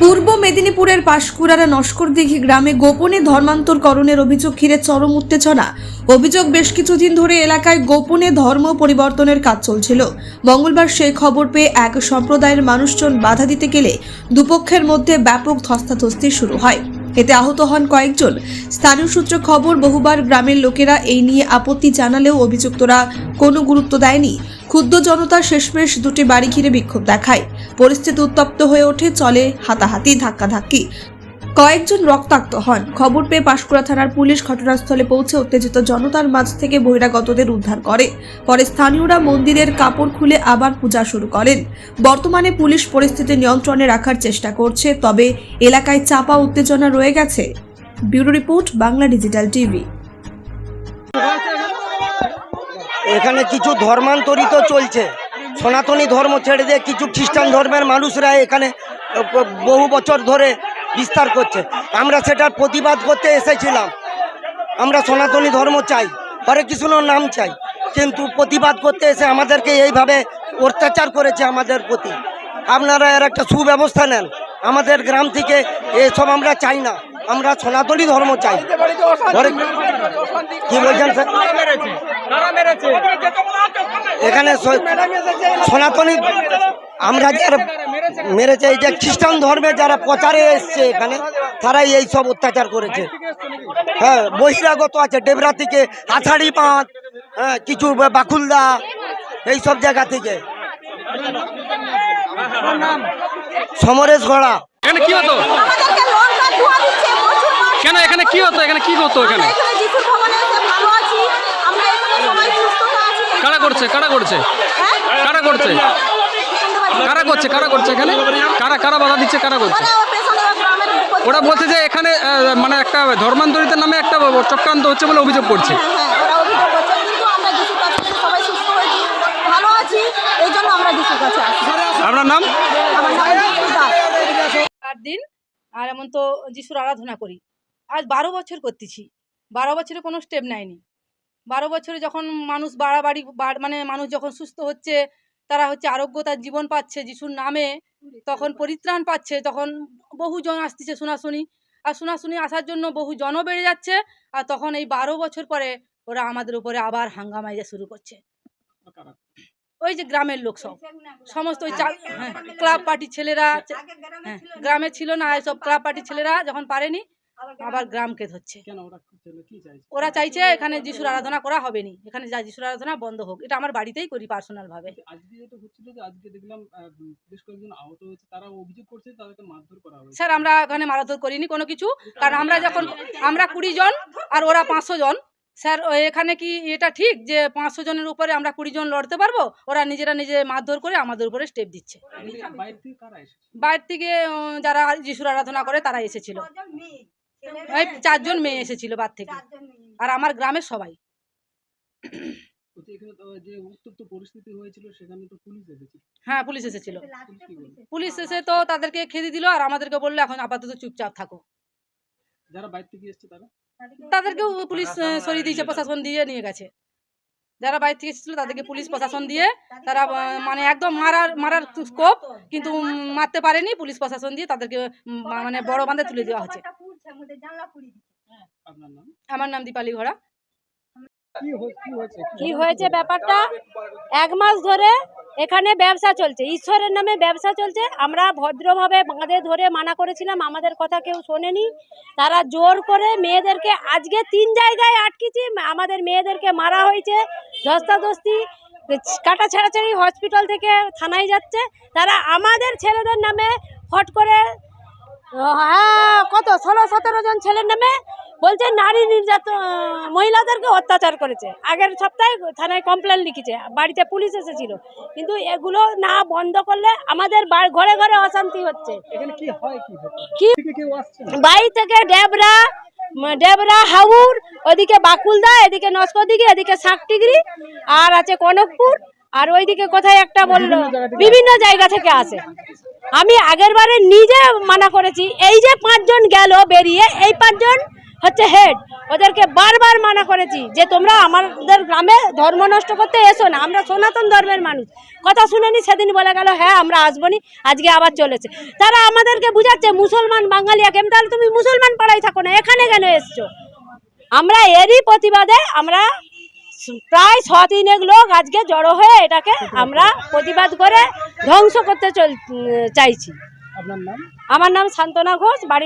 পূর্ব মেদিনীপুরের পাশকুড়ার নস্করদিঘি গ্রামে গোপনে ধর্মান্তরকরণের অভিযোগ ঘিরে চরম উত্তেজনা। অভিযোগ বেশ কিছুদিন ধরে এলাকায় গোপনে ধর্ম পরিবর্তনের কাজ চলছিল। মঙ্গলবার সেই খবর পেয়ে এক সম্প্রদায়ের মানুষজন বাধা দিতে গেলে দুপক্ষের মধ্যে ব্যাপক ধস্তাধস্তি শুরু হয়। এতে আহত হন কয়েকজন। স্থানীয় সূত্রে খবর, বহুবার গ্রামের লোকেরা এই নিয়ে আপত্তি জানালেও অভিযুক্তরা কোনো গুরুত্ব দেয়নি। ক্ষুদ্র জনতা শেষমেশ দুটি বাড়ি ঘিরে বিক্ষোভ দেখায়। পরিস্থিতি উত্তপ্ত হয়ে ওঠে, চলে হাতাহাতি, ধাক্কাধাক্কি। কয়েকজন রক্তাক্ত হন। খবর পেয়ে পাঁশকুড়া থানার পুলিশ ঘটনাস্থলে পৌঁছে উত্তেজিত জনতার মাঝ থেকে বহিরাগতদের উদ্ধার করে। পরে স্থানীয়রা মন্দিরের কাপড় খুলে আবার পূজা শুরু করেন। বর্তমানে পুলিশ পরিস্থিতি নিয়ন্ত্রণে রাখার চেষ্টা করছে, তবে এলাকায় চাপা উত্তেজনা রয়ে গেছে। Bureau report, Bangla digital TV. এখানে কিছু ধর্মান্তরিত চলছে। সনাতনী ধর্ম ছেড়ে দিয়ে কিছু খ্রিস্টান ধর্মের মানুষরা এখানে বহু বছর ধরে বিস্তার করছে। আমরা সেটার প্রতিবাদ করতে এসেছিলাম। আমরা সনাতনী ধর্ম চাই, হরে কৃষ্ণর নাম চাই, কিন্তু প্রতিবাদ করতে এসে আমাদেরকে এইভাবে অত্যাচার করেছে আমাদের প্রতি। আপনারা এর একটা সুব্যবস্থা নেন। আমাদের গ্রাম থেকে এসব আমরা চাই না। আমরা সনাতনী ধর্ম চাই। কি বলছেন এখানে সনাতনী আমরা যারা মেরেছে, এই যে খ্রিস্টান ধর্মে যারা প্রচারে এসছে এখানে, তারাই এই সব অত্যাচার করেছে। হ্যাঁ বহিরাগত আছে ডেবরা থেকে আষাঢ়ি পাঁচ হ্যাঁ কিছু বাকুলদা, এই সব জায়গা থেকে। সমরেশ গড়া। এখানে কি হতো? কেন, এখানে কি হতো? এখানে কি হতো এখানে? কারা করছে? কারা করছে? কারা করছে? কারা করছে? কারা করছে এখানে? কারা কারা বাধা দিচ্ছে? কারা করছে? ওরা বলছে যে এখানে মানে একটা ধর্মান্তরিতের নামে একটা চক্রান্ত হচ্ছে বলে অভিযোগ করছে। হ্যাঁ হ্যাঁ ওরা অভিযোগ করছে। কিন্তু আমরা যিশুর কাছে এসে সবাই সুস্থ হয়েছি ভালো আছি এই জন্য আমরা যিশুর কাছে আসি। আপনার নাম? আমার নাম চার দিন আর এমন তো যিশুর আরাধনা করি। আজ বারো বছর করতেছি। বারো বছরে কোনো স্টেপ নেয়নি। বারো বছরে যখন মানুষ বাড়াবাড়ি বাড়- মানে মানুষ যখন সুস্থ হচ্ছে তারা হচ্ছে আরোগ্যতার জীবন পাচ্ছে যিশুর নামে তখন পরিত্রাণ পাচ্ছে তখন বহু জন আসতেছে শোনাশুনি। আর শোনাশুনি আসার জন্য বহু জনও বেড়ে যাচ্ছে আর তখন এই বারো বছর পরে ওরা আমাদের উপরে আবার হাঙ্গামাইজা শুরু করছে। ওই যে গ্রামের লোক সব। সমস্ত ওই হ্যাঁ, ক্লাব পার্টির ছেলেরা হ্যাঁ গ্রামে ছিল না সব ক্লাব পার্টির ছেলেরা যখন পারেনি আবার গ্রামকে ধরছে ওরা চাইছে? এখানে যিশুর আরাধনা করা হবে নি এখানে যা যিশুর আরাধনা বন্ধ হোক। এটা আমার বাড়িতেই করি পার্সোনাল ভাবে। আজকে যেটা হচ্ছিল যে আজকে দেখলাম আহ, উম, বেশ কয়েকজন আহত হয়েছে তারা অভিযোগ করছে তাদেরকে মারধর করা হয়েছে। স্যার আমরা এখানে মারাধর করিনি কোনো কিছু। কারণ আমরা যখন আমরা কুড়ি জন আর ওরা পাঁচশো জন। স্যার এখানে কি এটা ঠিক যে পাঁচশো জনের উপরে আমরা কুড়ি জন লড়তে পারব? ওরা নিজেরা নিজে মারধর করে আমাদের উপরে স্টেপ দিচ্ছে। বাইরে থেকে কারা এসেছে বাইরে থেকে উম, যারা যিশুর আরাধনা করে তারা এসেছিল। এই চারজন মেয়ে এসেছিল বাদ থেকে। আর আমার গ্রামের সবাই। বলছি এখানে তো যে উত্তপ্ত পরিস্থিতি হয়েছিল সেখানে তো পুলিশ এসেছিল। হ্যাঁ পুলিশ এসেছিল। পুলিশ এসে তো তাদেরকে খেদি দিল আর আমাদেরকে বলল এখন আপাতত চুপচাপ থাকো। যারা বাইরে থেকে এসেছে তারা? তাদেরকেও পুলিশ সরিয়ে দিয়েছে প্রশাসন দিয়ে নিয়ে গেছে। যারা বাইরে থেকে এসেছিল তাদেরকে পুলিশ প্রশাসন দিয়ে তারা মানে একদম মারার মারার স্কোপ কিন্তু মারতে পারেনি। পুলিশ প্রশাসন দিয়ে তাদেরকে মানে বড় বাঁধে তুলে দেওয়া হচ্ছে আপনার নাম? আমার নাম দীপালি ঘোড়া কি হয়েছে? কি হয়েছে ব্যাপারটা? এক মাস ধরে এখানে ব্যবসা চলছে। ঈশ্বরের নামে ব্যবসা চলছে। আমরা ভদ্রভাবে বাঁধে ধরে মানা করেছিলাম। আমাদের কথা কেউ শোনেনি। তারা জোর করে মেয়েদেরকে আজকে তিন জায়গায় আটকেছি। আমাদের মেয়েদেরকে মারা হয়েছে। ধস্তাধস্তি কাটা ছাড়াছাড়ি হসপিটাল থেকে থানায় যাচ্ছে। তারা আমাদের ছেলেদের নামে হট করে হ্যাঁ কত? ষোলো সতেরো জন ছেলের নামে বলছে নারী নির্যাতন মহিলাদেরকে অত্যাচার করেছে। আগের সপ্তাহে থানায় কমপ্লেন লিখেছে বাড়িতে পুলিশ এসেছিল। কিন্তু এগুলো না বন্ধ করলে আমাদের ঘরে ঘরে অশান্তি হচ্ছে। কি? বাড়ি থেকে ডেবরা ডেবরা হাউর ওদিকে বাকুলদা এদিকে নস্কদিঘি এদিকে শাকটিগিরি আর আছে কনকপুর। আর ওইদিকে কোথায় একটা বলল, বিভিন্ন জায়গা থেকে আসে। আমি আগের বারে নিজে মানা করেছি, এই যে পাঁচজন গেল বেরিয়ে, এই পাঁচজন হচ্ছে হেড। ওদেরকে বারবার মানা করেছি যে তোমরা আমাদের গ্রামে ধর্ম নষ্ট করতে এসো না, আমরা সনাতন ধর্মের মানুষ। কথা শুনেনি, সেদিন বলে গেল হ্যাঁ আমরা আসব নি আজকে আবার চলেছে। তারা আমাদেরকে বুঝাচ্ছে, মুসলমান বাঙালিয়াকে আমি তাহলে তুমি মুসলমান পাড়ায় থাকো না, এখানে কেন এসছো? আমরা এরই প্রতিবাদে আমরা প্রায় ছ তিনেক লোক আজকে জড়ো হয়ে এটাকে আমরা প্রতিবাদ করে ধ্বংস করতে চল চাইছি। আমার নাম শান্তনা ঘোষ বাড়ি